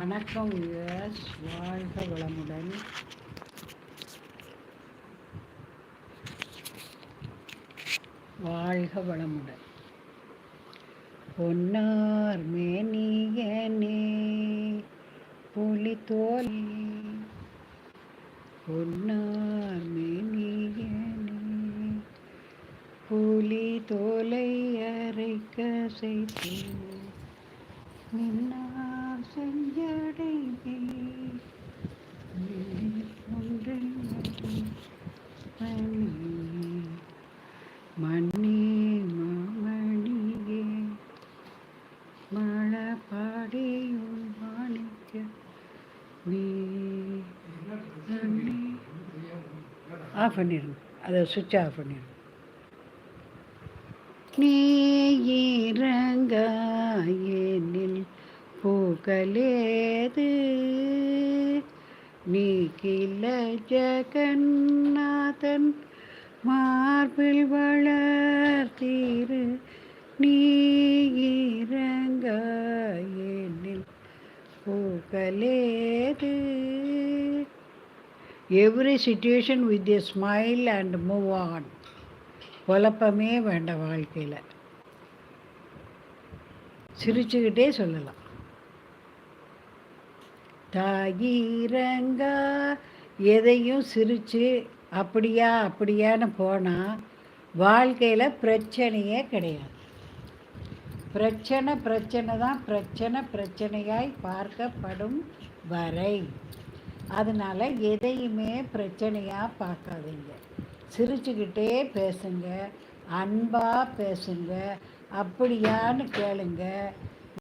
வணக்கம் யுஎஸ் வாழ்க வளமுடன். வாழ்க வளமுடன். பொன்னார் மேனியனே புலித்தோலி பொன்னார் மேனியனே புலி தோலை அரைக்க செய்து நின்னா ஆஃப் பண்ணிடுங்க. அதை சுவிட்ச் ஆஃப் பண்ணிடுங்க. நீ இறங்காயெனில் பூக்களேது நீ கில ஜெகநாதன் மார்பில் வளர்த்தீரு. நீ every situation with a smile and move on குழப்பமே வேண்டாம் வாழ்க்கையில். சிரிச்சுக்கிட்டே சொல்லலாம். தாயிரங்கா எதையும் சிரித்து அப்படியா அப்படியான்னு போனால் வாழ்க்கையில் பிரச்சனையே கிடையாது. பிரச்சனை பிரச்சனை தான் பிரச்சனை பிரச்சனையாய் பார்க்கப்படும் வரை. அதனால் எதையுமே பிரச்சனையாக பார்க்காதீங்க. சிரிச்சுக்கிட்டே பேசுங்க அன்பாக பேசுங்க அப்படியான்னு கேளுங்க.